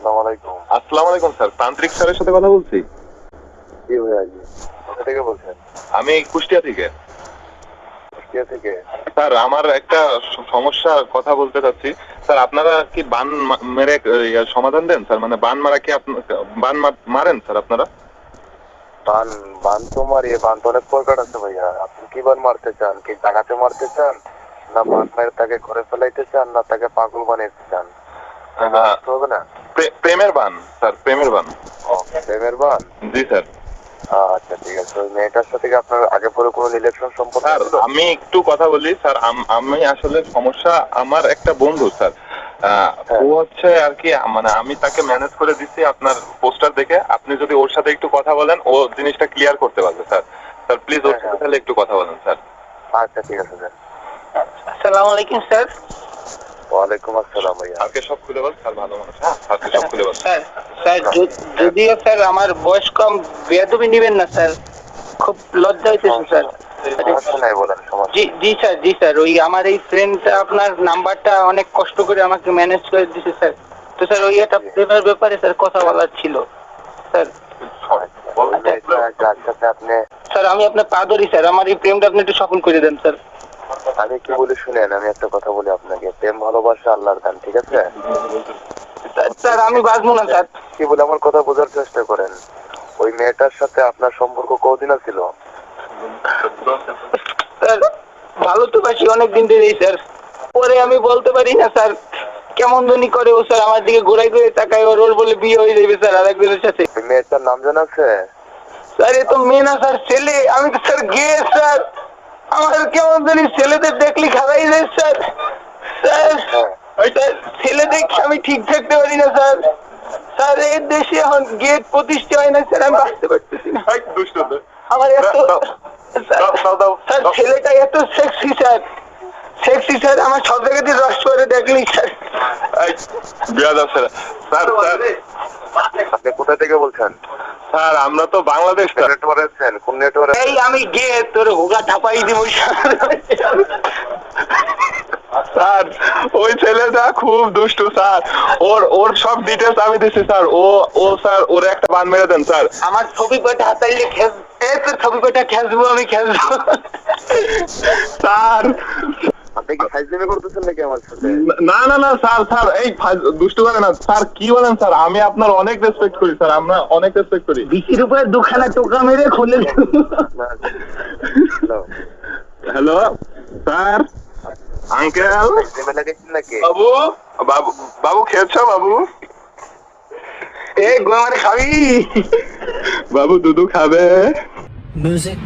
আসসালামু আলাইকুম। আসসালামু আলাইকুম স্যার। তান্ত্রিক স্যারের সাথে কথা বলছি? হয়ে কোথা থেকে বলছেন? আমি কুষ্টিয়া থেকে। কুষ্টিয়া থেকে? স্যার আমার একটা সমস্যা কথা বলতে চাচ্ছি। স্যার আপনারা কি বান মেরে সমাধান দেন? স্যার মানে বান মারা কি বান মারেন স্যার আপনারা? বান বান তো মারিয়ে বান তো অনেক প্রকার আছে ভাইয়া। আপনি কি বান মারতে চান? কি জাগাতে মারতে চান? না বান মেরে তাকে ঘরে ফেলাইতে চান? না তাকে পাগল বানাইতে চান? হবে না প্রে- প্রেমের বান স্যার প্রেমের বান ও, প্রেমের বান জি স্যার। আচ্ছা ঠিক আছে। ওই মেয়েটার সাথে কি আপনার আগে পরে কোনো ইলেকশন সম্পর্ক স্যার আমি একটু কথা বলি স্যার। আমি আসলে সমস্যা আমার একটা বন্ধু স্যার। ও হচ্ছে আর কি মানে আমি তাকে ম্যানেজ করে দিচ্ছি আপনার পোস্টার দেখে। আপনি যদি ওর সাথে একটু কথা বলেন ও জিনিসটা ক্লিয়ার করতে পারবে স্যার। স্যার প্লিজ ওর সাথে তাহলে একটু কথা বলেন স্যার। আচ্ছা ঠিক আছে স্যার। আসসালামু আলাইকুম স্যার। ওয়ালাইকুম আসসালাম ভাইয়া। স্যারকে সব খুলে বল স্যার ভালো মানুষ। হ্যাঁ স্যারকে সব খুলে বল। স্যার স্যার যদিও স্যার আমার বয়স কম বেয়াদবি নেবেন না স্যার। খুব লজ্জা হইতেছে স্যার। সমস্যা নাই বলেন সমস্যা জি জি স্যার জি স্যার। ওই আমার এই ফ্রেন্ডটা আপনার নাম্বারটা অনেক কষ্ট করে আমাকে ম্যানেজ করে দিয়েছে স্যার। তো স্যার ওই একটা প্রেমের ব্যাপারে স্যার কথা বলার ছিল স্যার। আচ্ছা, স্যার আমি আপনার পা ধরি স্যার। আমার এই প্রেমটা আপনি একটু সফল করে দেন স্যার। আমি কি বলি শুনেন আমি একটা কথা বলি আপনাকে। প্রেম ভালোবাসা আল্লাহর দান ঠিক আছে? স্যার, আমি বাঁচবো না স্যার। কি বলে আমার কথা বোঝার চেষ্টা করেন। ওই মেয়েটার সাথে আপনার সম্পর্ক কতদিন ছিল স্যার ভালো তো বাসি অনেক দিন ধরেই স্যার। পরে আমি বলতে পারি না স্যার কেমন ধনী করে ও স্যার আমার দিকে ঘুরাই ঘুরে তাকায় ওর ওর বলে বিয়ে হয়ে যাবে স্যার আরেকজনের সাথে। মেয়েটার নাম জানা আছে? স্যার এ তো মেয়ে না স্যার ছেলে। আমি তো স্যার গিয়ে স্যার আমার কেমন জানি ছেলেদের দেখলি খারাই যায় স্যার। স্যার ছেলে দেখে আমি ঠিক থাকতে পারি না স্যার। স্যার এর দেশে এখন গেট প্রতিষ্ঠা হয় না স্যার আমি বাঁচতে পারতেছি না। আমার এত দাও, স্যার, দাও, দাও, দাও, স্যার দাও। ছেলেটা এত সেক্সি স্যার। সেক্সি স্যার আমার সব জায়গাতে রস করে দেখলি স্যার। এই, স্যার স্যার স্যার। আপনি কোথা থেকে বলছেন? স্যার আমরা তো বাংলাদেশ নেটওয়ার্ক কোন নেটওয়ার্ক এই আমি গিয়ে তোর হোগা ঠাপাই দিব স্যার। ওই ছেলেটা খুব দুষ্টু স্যার। ওর ওর সব ডিটেলস আমি দিচ্ছি স্যার। ও ও স্যার ওর একটা বান মেরে দেন স্যার। আমার ছবি কটা হাতাইলে খেস এই তো ছবি কটা খেসবো আমি খেসবো। স্যার না না না স্যার স্যার এই দুষ্টু করে না স্যার কি বলেন স্যার? আমি আপনার অনেক রেসপেক্ট করি স্যার আমরা অনেক রেসপেক্ট করি। বিচির উপরে দুখানা টোকা মেরে খুলে হ্যালো স্যার? আঙ্কেল বাবু বাবু বাবু খেয়েছো বাবু? এ গোমারে খাবি। বাবু দুধু খাবে। Music.